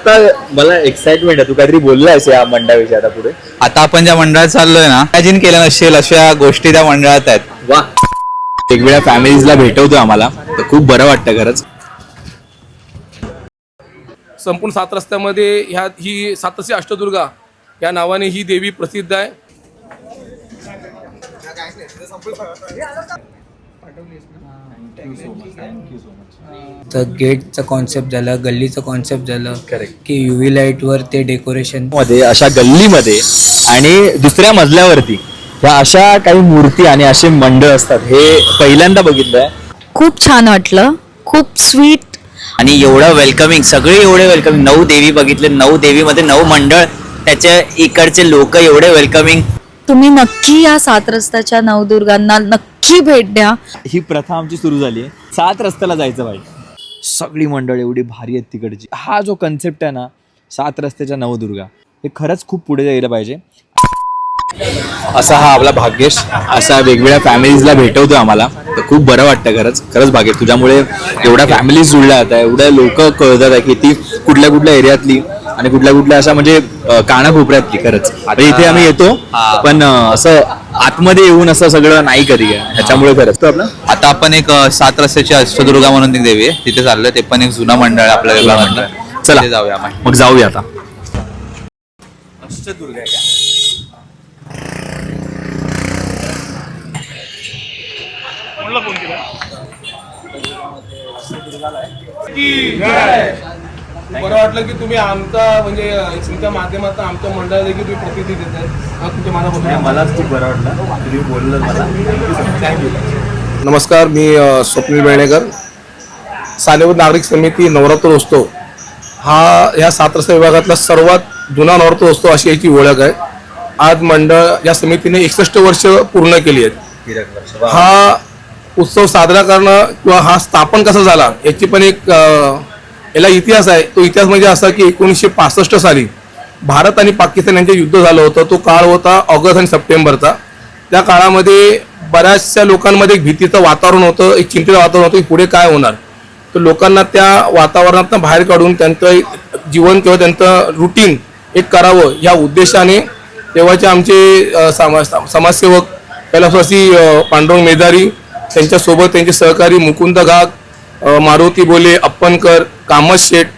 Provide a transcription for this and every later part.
आता मला एक्साइटमेंट आहे. तू काहीतरी बोललायस या मंडळाविषयी आता पुढे? आता आपण ज्या मंडळात चाललोय ना इमॅजिन केलं नसेल अशा गोष्टी त्या मंडळात आहेत. वा वेगवेगळ्या फॅमिलीजला भेटवतो आम्हाला. तर खूप बरं वाटतं खरंच. संपूर्ण सात रस्त्यामध्ये ह्या ही सातशे अष्टदुर्गा या नावाने ही देवी प्रसिद्ध आहे. तर गेटचं कॉन्सेप्ट झालं गल्लीचं कॉन्सेप्ट झालं Correct. की युव्ही लाईटवर ते डेकोरेशनमध्ये अशा गल्लीमध्ये आणि दुसऱ्या मजल्यावरती ह्या अशा काही मूर्ती आणि असे मंडळ असतात हे पहिल्यांदा बघितलंय. खूप छान वाटलं खूप स्वीट आणि एवढं वेलकमिंग सगळे एवढे वेलकमिंग नऊ देवी बघितले नऊ देवीमध्ये नऊ मंडळ त्याच्या इकडचे लोक एवढे वेलकमिंग तुम्ही नक्की या सात रस्त्याच्या नवदुर्गांना नक्की भेट द्या. ही प्रथा आमची सुरू झाली आहे. सात रस्त्याला जायचं पाहिजे सगळी मंडळ एवढी भारी आहेत तिकडची. हा जो कन्सेप्ट आहे ना सात रस्त्याच्या नवदुर्गा हे खरंच खूप पुढे जायला पाहिजे. असा हा आपला भाग्येश असा वेगवेगळ्या फॅमिलीजला भेटवतो आम्हाला. तर खूप बरं वाटतं खरंच. खरंच भाग्य तुझ्यामुळे एवढ्या फॅमिलीज जुळल्या जात आहे एवढ्या लोक कळतात आहे की ती कुठल्या कुठल्या एरियातली आणि कुठल्या कुठल्या अशा म्हणजे अं, कानाकोपऱ्यातली खरंच. आता इथे आम्ही येतो पण असं आतमध्ये येऊन असं सगळं नाही कधी. ह्याच्यामुळे खरंच. आपलं? आता आपण एक सात रस्त्याची अष्टदुर्गा म्हणून एक देवी आहे. तिथे चाललोय. ते पण एक जुना मंडळ आहे आपलं वेगळं मंडळ चला. जाऊया मग जाऊया आता. बरं वाटलं की तुम्ही आमचा म्हणजे तुमच्या माध्यमातून आमच्या मंडळाला देखील तुम्ही प्रतिनिधी देत आहे तुमच्या मनापासून. मलाच खूप बरं वाटलं. तुम्ही बोललं मला. नमस्कार मी स्वप्नील बेळेकर सानेवर नागरिक समिती नवरात्रोत्सव हा ह्या सात रस्ता विभागातला सर्वात जुना नवरात्रोत्सव अशी याची ओळख आहे. आज मंडळ या समितीने एकसष्ट वर्ष पूर्ण केली आहेत. हा उत्सव साजरा करणं किंवा हा स्थापन कसा झाला याची पण एक याला इतिहास आहे. तो इतिहास म्हणजे असा की एकोणीसशे पासष्ट साली भारत आणि पाकिस्तान यांचे युद्ध झालं होतं. तो काळ होता ऑगस्ट आणि सप्टेंबरचा. त्या काळामध्ये बऱ्याचशा लोकांमध्ये एक भीतीचं वातावरण होतं एक चिंतेचं वातावरण होतं की पुढे काय होणार. तर लोकांना त्या वातावरणातून बाहेर काढून त्यांचं जीवन किंवा त्यांचं रुटीन एक करावं या उद्देशाने तेव्हाचे आमचे समाज समाजसेवक कैलासवासी पांडुरंग मेदारी त्यांच्यासोबत त्यांचे सहकारी मुकुंद घाग मारुती बोले अप्पनकर कामत शेठ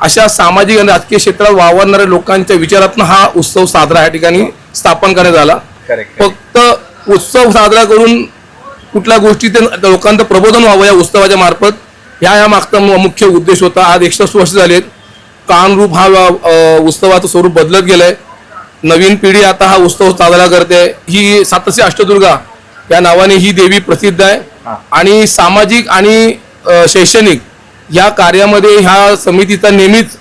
अशा सामाजिक आणि राजकीय क्षेत्रात वावरणाऱ्या लोकांच्या विचारातून हा उत्सव साजरा या ठिकाणी स्थापन करण्यात आला. फक्त उत्सव साजरा करून कुठल्या गोष्टी ते लोकांचं प्रबोधन व्हावं या उत्सवाच्या मार्फत ह्या या मागचा मुख्य उद्देश होता. आज एकशे वर्ष झालेत. कानरूप हा उत्सवाचं स्वरूप बदलत गेलंय. नवीन पिढी आता हा उत्सव साजरा करते. ही सातशे अष्टदुर्गा या नावाने ही देवी प्रसिद्ध आहे. आणि सामाजिक आणि शैक्षणिक या कार्यामध्ये ह्या समितीचा नेहमीच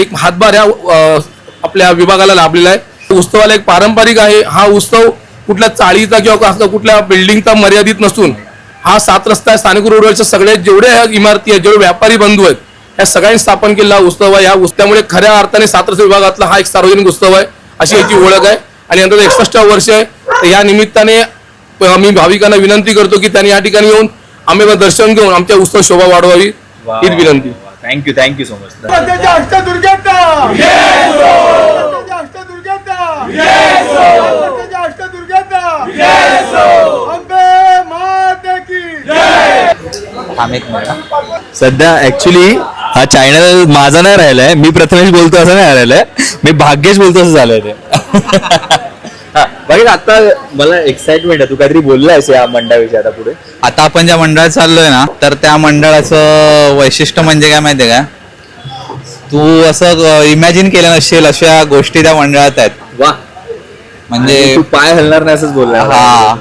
एक हातभार ह्या आपल्या विभागाला लाभलेला आहे. उत्सवाला एक पारंपरिक आहे. हा उत्सव कुठल्या चाळीचा किंवा असं कुठल्या बिल्डिंगचा मर्यादित नसून हा सात रस्ता आहे. स्थानिक रोडवरच्या सगळ्या जेवढ्या इमारती आहेत जेवढे व्यापारी बंधू आहेत या सगळ्यांनी स्थापन केलेला उत्सव आहे. या उत्सवामुळे खऱ्या अर्थाने सात रस्ता विभागातला हा एक सार्वजनिक उत्सव आहे अशी याची ओळख आहे. आणि यंदा एकसष्ट वर्ष आहे. तर या निमित्ताने मी भाविकांना विनंती करतो की त्यांनी या ठिकाणी येऊन आम्ही दर्शन घेऊन आमच्या उत्सव शोभा वाढवावी. हीच विनंती. Thank you thank you so much सध्या ऍक्च्युली हा चॅनल माझा नाही राहिलाय मी प्रथमेश बोलतो असं नाही राहिलंय. मी भाग्येश बोलतो असं झालंय ते. हा, बाकी आता मला एक्साइटमेंट आहे. तू काहीतरी बोललायस या मंडळाविषयी आता पुढे. आता आपण ज्या मंडळात चाललोय ना तर त्या मंडळाचं वैशिष्ट्य म्हणजे काय माहितीये का? तू असं इमॅजिन केलं नसेल अशा गोष्टी त्या मंडळात आहेत. वा म्हणजे पाय हलणार नाही असंच बोलला हा.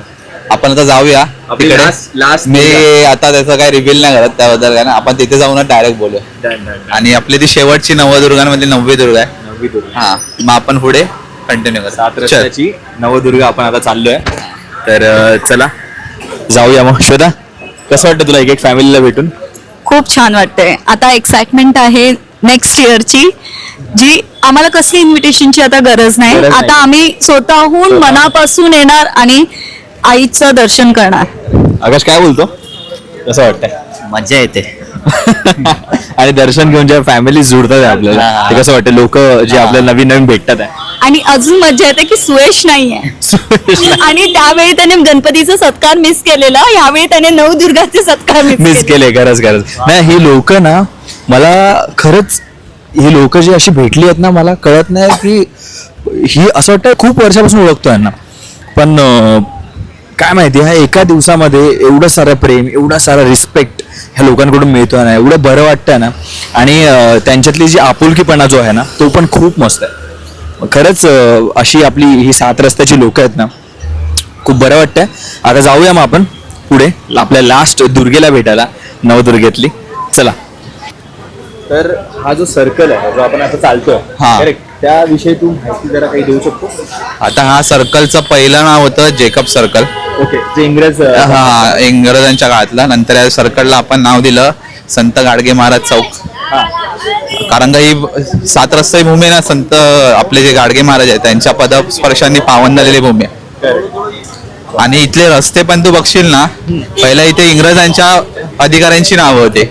आपण आता जाऊया last मी. आता त्याचं काही रिव्हील नाही करत त्याबद्दल काय ना आपण तिथे जाऊनच डायरेक्ट बोलूया. आणि आपली ती शेवटची नवदुर्गांमधली नववी दुर्गा आहे. नववी दुर्गा. हा. मग आपण पुढे कंटिन्यू सात करू चल. रस्त्याची नवदुर्गा आपण आता चाललोय. तर चला. जाऊया मग. श्वेता कसं वाटतं तुला एक एक फॅमिलीला भेटून? खूप छान वाटतंय. आता एक्साइटमेंट आहे नेक्स्ट इयरची जी आम्हाला कसली इन्व्हिटेशनची आता गरज नाही. गरज नाही. आता आम्ही स्वतःहून मनापासून येणार आणि आईचं दर्शन करणार. आकाश काय बोलतो? कसं वाटतंय? मजा येते. आणि दर्शन घेऊन जेव्हा फॅमिली जुडतात आपल्याला ते कसं वाटतं लोक जे आपल्याला नवीन नवीन भेटतात. आहे आणि अजून मजा येते की सुयश नाहीये. आणि त्यावेळी त्याने गणपतीचा सत्कार मिस केलेला यावेळी त्याने नवदुर्गाचे सत्कार मिस केले. खरंच खरंच नाही ही लोक ना मला खरंच ही लोक जी अशी भेटली आहेत ना मला कळत नाही की ही असं वाटतं खूप वर्षापासून ओळखतो यांना. पण काय माहिती ह्या एका दिवसामध्ये एवढं सारं प्रेम एवढा सारा रिस्पेक्ट ह्या लोकांकडून मिळतोय ना एवढं बरं वाटतंय ना. आणि त्यांच्यातली जी आपुलकीपणा जो आहे ना तो पण खूप मस्त आहे. खरंच अशी आपली ही सात रस्त्याची लोक आहेत ना खूप बरं वाटतंय. आता जाऊया मग आपण पुढे आपल्या लास्ट दुर्गेला भेटायला नवदुर्गेतली. चला. तर हा जो सर्कल आहे जो आपण आता चालतोय हा. त्याविषयी तू माहिती जरा काही देऊ शकतो आता हा सर्कलचं पहिलं नाव होतं जेकब सर्कल ओके जे इंग्रज हा इंग्रजांच्या काळातला. नंतर या सर्कलला आपण नाव दिलं संत गाडगे महाराज चौक. कारण का ही सात रस्ता ही भूमी आहे ना संत आपले जे गाडगे महाराज आहेत त्यांच्या पदस्पर्शांनी पावन झालेली भूमी आहे. आणि इथले रस्ते पण तू बघशील ना पहिला इथे इंग्रजांच्या अधिकाऱ्यांची नावं होते.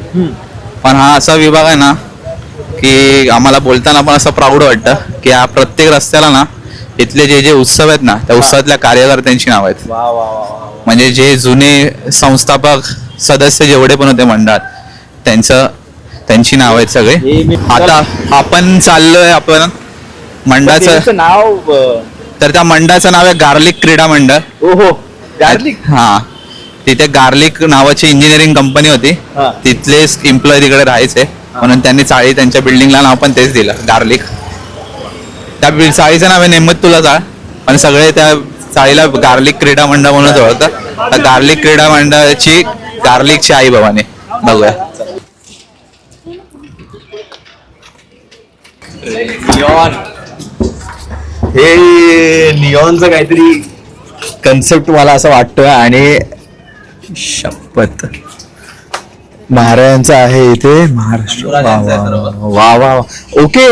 पण हा असा विभाग आहे ना की आम्हाला बोलताना पण असं प्राऊड वाटतं की या प्रत्येक रस्त्याला ना इथले जे जे उत्सव आहेत ना त्या उत्सवातल्या कार्यकर्त्यांची नाव आहेत. म्हणजे जे जुने संस्थापक सदस्य जेवढे पण होते मंडळात त्यांचं त्यांची नाव आहेत सगळे. हे आता आपण चाललोय आपण मंडळाचं नाव तर त्या मंडळाचं नाव आहे गार्लिक क्रीडा मंडळ. ओहो गार्लिक? हा. तिथे गार्लिक नावाची इंजिनिअरिंग कंपनी होती. हा. तिथलेच एम्प्लॉय तिकडे राहायचे. म्हणून त्यांनी चाळी त्यांच्या बिल्डिंगला नाव पण तेच दिलं गार्लिक. त्या चाळीचं नाव आहे नेमतुला चाळ. पण सगळे त्या चाळीला गार्लिक क्रीडा मंडळ म्हणूनच ओळखतात. गार्लिक क्रीडा मंडळाची गार्लिकची आई भवानी. बघूया. लिओन हे लिओनचं काहीतरी कन्सेप्ट मला असं वाटतोय आणि शपथ. महाराजांचं आहे इथे. महाराष्ट्र. वा वा वा वा वा वा. ओके.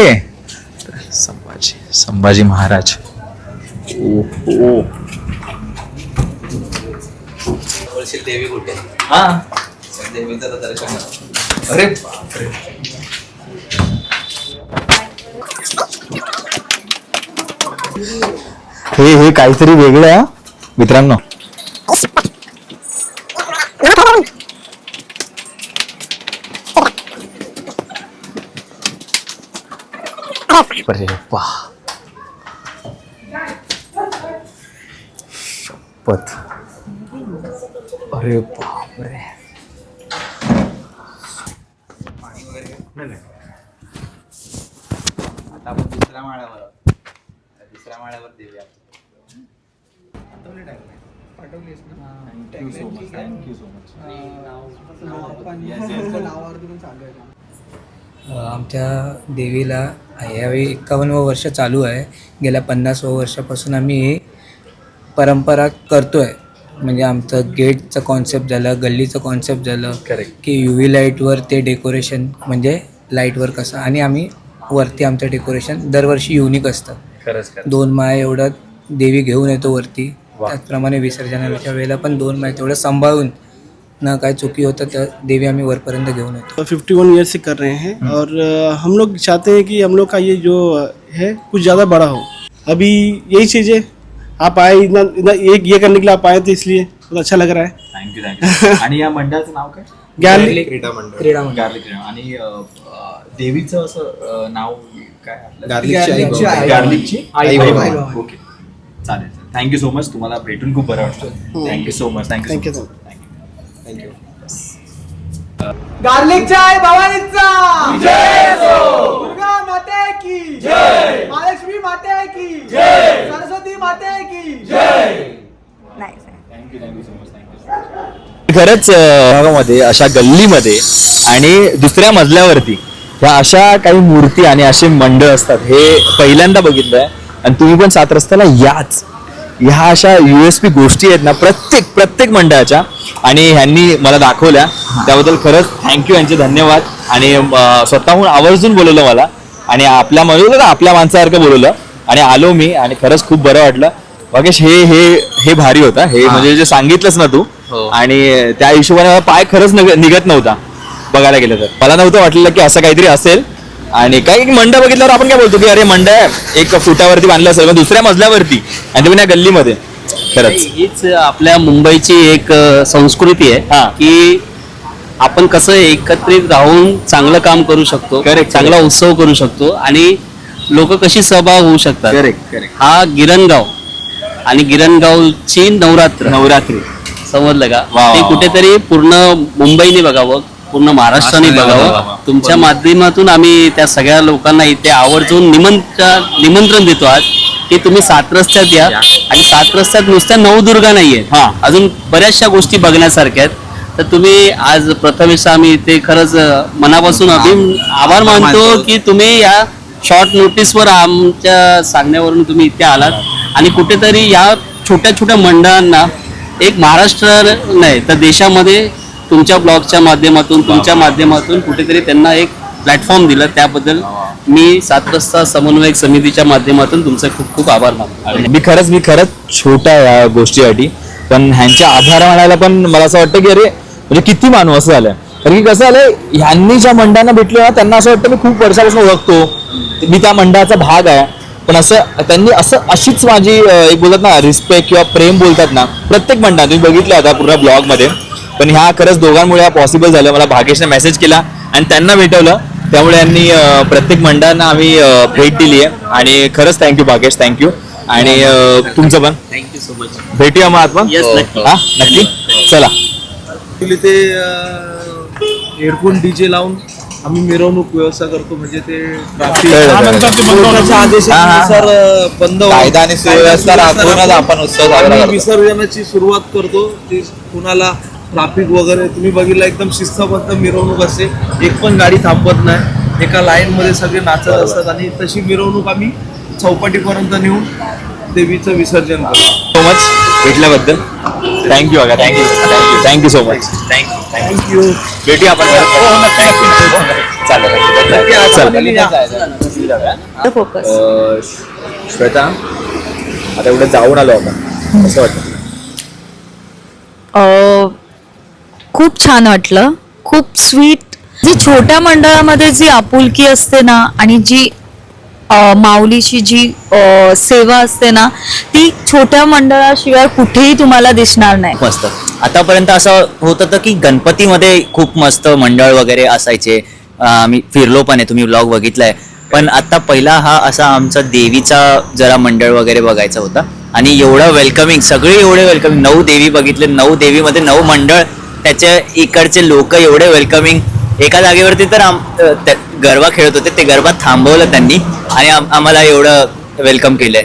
संभाजी संभाजी महाराज. ओ ओ. देवी कुठे? हा. देवीचं दर्शन अरे बापरे. हे हे काहीतरी वेगळं आहे मित्रांनो. अरे वा शपथ अरे बापरे आता आपण दुसऱ्या माळ्यावर आहोत. दुसऱ्या माळ्यावर देऊया अ, आमच्या देवीला यावेळी एक्कावन्न वर्ष चालू आहे. गेल्या पन्नास वर्षापासून आम्ही ही परंपरा करतो आहे म्हणजे आमचं गेटचं कॉन्सेप्ट झालं गल्लीचं कॉन्सेप्ट झालं. की यू व्ही लाईटवर ते डेकोरेशन म्हणजे लाईटवर कसं आणि आम्ही वरती आमचं डेकोरेशन दरवर्षी युनिक असतं. खरंच खरंच. दोन माळे एवढं देवी घेऊन येतो वरती. वा. त्याचप्रमाणे विसर्जनाच्या वेळेला पण दोन माळे तेवढं सांभाळून ना काय चुकी होतं तर देवी आम्ही वरपर्यंत घेऊन येतो. फिफ्टी वन ईयर से कर रहे हैं और अ, हम लोग चाहते हैं कि हम लोग का ये जो है कुछ ज़्यादा बड़ा हो। अभी यही चीज़ें आप आए इतना इतना एक ये करने के लिए आप आए थे इसलिए बहुत अच्छा लग रहा है। थँक्यू थँक्यू आणि या मंडळाचं नाव काय? ज्ञान क्रीडा मंडळ. गार्लिक क्रीडा. आणि अं, अं, देवीचं असं अं, नाव काय आपलं? गार्लिकची आई गार्लिकची आई आई भवानी. भवानी. ओके चालेल थँक्यू सो मच तुम्हाला भेटून खूप बरं वाटलं. Thank you so much thank you Thank you. Thank you गार्लिकच्या आई भवानीचा दुर्गा माते की महालक्ष्मी माते की सरस्वती माते की खरंच अं, भागामध्ये अशा गल्लीमध्ये आणि दुसऱ्या मजल्यावरती ह्या अशा काही मूर्ती आणि असे मंडळ असतात हे पहिल्यांदा बघितलंय. आणि तुम्ही पण सात रस्त्याला याच. ह्या अशा युएसपी गोष्टी आहेत ना प्रत्येक प्रत्येक मंडळाच्या. आणि ह्यांनी मला दाखवल्या. त्याबद्दल खरंच थँक्यू यांचे धन्यवाद. आणि स्वतःहून आवर्जून बोलवलं मला. आणि आपल्या म्हणलं आपल्या माणसासारखं बोलवलं. आणि आलो मी आणि खरंच खूप बरं वाटलं. मगेश हे हे हे भारी होता. हे म्हणजे जे सांगितलंच ना तू. हो. आणि त्या हिशोबाने पाय खरंच निघत नव्हता. बघायला गेलं तर. मला नव्हतं वाटलेलं की असं काहीतरी असेल. आणि काही मंड बघितल्यावर आपण काय बोलतो की अरे मंड आहे एक फुटावरती बांधलं असेल दुसऱ्या मजल्यावरती. आणि ते पण या गल्लीमध्ये. खरंच. हीच आपल्या मुंबईची एक अ, संस्कृती हा. आहे की आपण कसं एकत्रित राहून चांगलं काम करू शकतो Correct, चांगला उत्सव करू शकतो आणि लोक कशी सहभाग होऊ शकतात. करेक्ट करेक्ट हा गिरणगाव आणि गिरणगावची नवरात्र. नवरात्री. समजलं का? वा, वा, ते वा. कुठेतरी पूर्ण मुंबईने बघावं. पूर्ण महाराष्ट्राने बघावं. तुमच्या माध्यमातून आम्ही त्या सगळ्या लोकांना इथे आवर्जून निमंत्रण निमंत्रण देतो आज की तुम्ही सात रस्त्यात या. आणि सात रस्त्यात नुसत्या नवदुर्गा नाहीये. हा. अजून बऱ्याचशा गोष्टी बघण्यासारख्या आहेत. तर तुम्ही आज प्रथमेश आम्ही इथे खरंच मनापासून अभि आभार मानतो की तुम्ही या शॉर्ट नोटीसवर आमच्या सांगण्यावरून तुम्ही इथे आलात. आणि कुठेतरी या छोट्या छोट्या मंडळांना एक महाराष्ट्र नाही तर देशामध्ये तुमच्या ब्लॉगच्या माध्यमातून तुमच्या माध्यमातून कुठेतरी त्यांना एक प्लॅटफॉर्म दिलं. त्याबद्दल मी सात रस्ता समन्वयक समितीच्या माध्यमातून तुमचे खूप खूप आभार मानतो. मी खरंच मी खरंच छोटा आहे या गोष्टीसाठी. पण ह्यांचे आभार मानायला पण मला असं वाटतं की अरे म्हणजे किती मानू असं झालंय. कारण की कसं झालंय ह्यांनी ज्या मंडळांना भेटलो ना त्यांना असं वाटतं मी खूप वर्षापासून ओळखतो. मी त्या मंडळाचा भाग आहे. पण असं त्यांनी असं अशीच माझी एक बोलतात ना रिस्पेक्ट किंवा प्रेम बोलतात ना प्रत्येक मंडळात तुम्ही बघितलं आता पूर्ण ब्लॉगमध्ये पण ह्या खरंच दोघांमुळे पॉसिबल झालं. मला भागेशने मेसेज केला आणि त्यांना भेटवलं. त्यामुळे यांनी प्रत्येक मंडळांना आम्ही भेट दिली आहे आणि खरंच थँक्यू भागेश थँक्यू आणि तुमचं पण. थँक्यू सो मच भेटूया मग आपण Yes, नक्की. हा? नक्की? चला. ते हेडफोन डीजे लावून आम्ही मिरवणूक व्यवस्था करतो. म्हणजे ते आदेशानुसार बंद. कायदा आणि सुव्यवस्था राखूनच आपण उत्सव. विसर्जनाची सुरुवात करतो. ते कुणाला ट्रॅफिक वगैरे तुम्ही बघितलं एकदम शिस्तबद्ध मिरवणूक असते एक पण गाडी थांबत नाही. एका लाईन मध्ये सगळे नाचत असतात आणि तशी मिरवणूक आम्ही चौपाटीपर्यंत नेऊन देवीचं विसर्जन करतो. सो मच भेटल्याबद्दल. थँक्यू अगा thank you thank you thank you so much thank you thank you भेटूया आपण. चालेल फोकस अं, श्वेता आता एवढं जाऊन आलो आपण. कसं वाटतं. खूप छान वाटलं. खूप स्वीट जी छोट्या मंडळामध्ये जी आपुलकी असते ना आणि जी माऊलीची जी सेवा असते ना ती छोट्या मंडळाशिवाय कुठेही तुम्हाला दिसणार नाही. मस्त. आतापर्यंत असं होत होतं की गणपतीमध्ये खूप मस्त मंडळ वगैरे असायचे. आम्ही फिरलो पण आहे तुम्ही ब्लॉग बघितलाय. पण आता पहिला हा असा आमचा देवीचा जरा मंडळ वगैरे बघायचा होता. आणि एवढं वेलकमिंग सगळे एवढे वेलकमिंग नऊ देवी बघितले नऊ देवीमध्ये नऊ मंडळ त्याच्या इकडचे लोक एवढे वेलकमिंग एका जागेवरती तर आम गरबा खेळत होते ते गरबा थांबवलं त्यांनी आणि आम- आम्हाला एवढं वेलकम केलंय.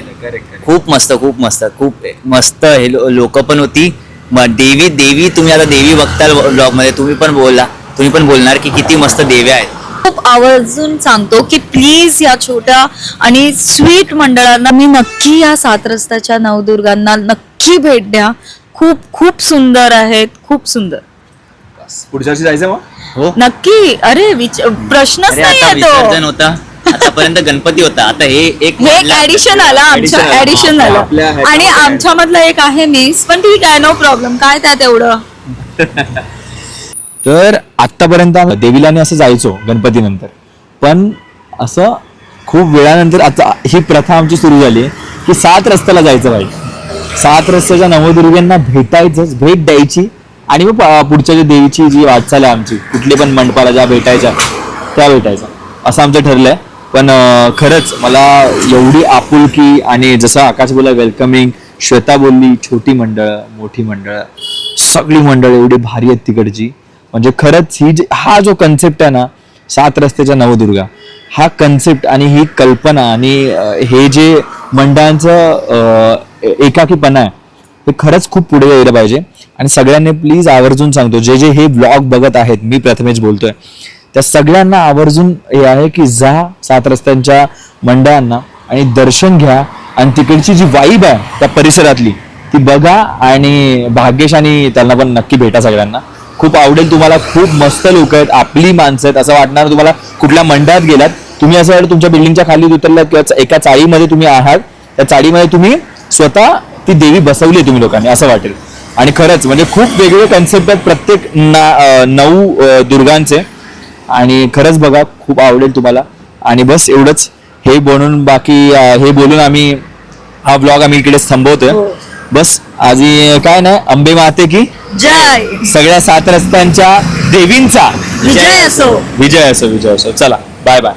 खूप मस्त खूप मस्त खूप मस्त हे लोक पण होती. देवी देवी तुम्ही आता देवी बघताल ब्लॉगमध्ये तुम्ही पण बोलला तुम्ही पण बोलणार की किती मस्त देव्या आहेत. खूप आवर्जून सांगतो की प्लीज या छोट्या आणि स्वीट मंडळांना मी नक्की या सात रस्त्याच्या नवदुर्गांना नक्की भेट द्या. खूप खूप सुंदर आहेत खूप सुंदर. पुढच्या वर्षी जायचं मग? हो. नक्की. अरे विच प्रश्नच अरे आता विसर्जन होता. आतापर्यंत गणपती होता. आता हे एक हे एक. ऍडिशन आलं आमच्या Addition. आलं. ऍडिशन आपल्या झालं ह्याच्यामध्ये आणि add. आमच्यामधलं एक आहे मिस पण ठीक आहे नो प्रॉब्लेम काय त्यात एवढं? तर आतापर्यंत आम्ही देवीला आणि असं जायचो गणपतीनंतर. पण असं खूप वेळानंतर आता ही प्रथा आमची सुरू झाली की सात रस्त्याला जायचं भाई सात रस्त्याच्या नवदुर्गांना भेटायचंच भेट द्यायची. आणि मग पुढच्या जे देवीची जी वाटचाल आहे आमची कुठली पण मंडपाला ज्या भेटायच्या त्या भेटायच्या. असं आमचं ठरलंय. पण खरंच मला एवढी आपुलकी आणि जसं आकाश बोला वेलकमिंग श्वेता बोलली छोटी मंडळ मोठी मंडळ सगळी मंडळ एवढी भारी आहेत तिकडची. म्हणजे खरंच ही जी हा जो कन्सेप्ट आहे ना सात रस्त्याच्या नवदुर्गा हा कन्सेप्ट आणि ही कल्पना आणि हे जे मंडळांचं एकाकीपणा आहे हे खरंच खूप पुढे यायला पाहिजे. आणि सगळ्यांनी प्लीज आवर्जून सांगतो जे जे हे ब्लॉग बघत आहेत मी प्रथमेश बोलतोय. त्या सगळ्यांना आवर्जून हे आहे की जा सात रस्त्यांच्या मंडळांना आणि दर्शन घ्या. आणि तिकडची जी वाईब आहे त्या परिसरातली ती बघा आणि भाग्येश आणि त्यांना पण नक्की भेटा सगळ्यांना. खूप आवडेल तुम्हाला खूप मस्त लोक आहेत आपली माणसं आहेत. असं वाटणार तुम्हाला कुठल्या मंडळात गेलात तुम्ही असं वाटतं तुमच्या बिल्डिंगच्या खाली उतरलात किंवा एका चाळीमध्ये तुम्ही आहात. त्या चाळीमध्ये तुम्ही स्वतः ती देवी बसवली आहे तुम्ही लोकांनी असं वाटेल. आणि खरंच म्हणजे खूप वेगवेगळे कन्सेप्ट आहेत प्रत्येक ना नऊ दुर्गांचे. आणि खरंच बघा खूप आवडेल तुम्हाला. आणि बस एवढंच. हे बनवून बाकी हे बोलून आम्ही हा ब्लॉग आम्ही इकडे थांबवतोय बस आधी काय ना अंबे माते की जय. सगळ्या सात रस्त्यांच्या देवींचा. विजय असो. विजय असो विजय असो. चला बाय बाय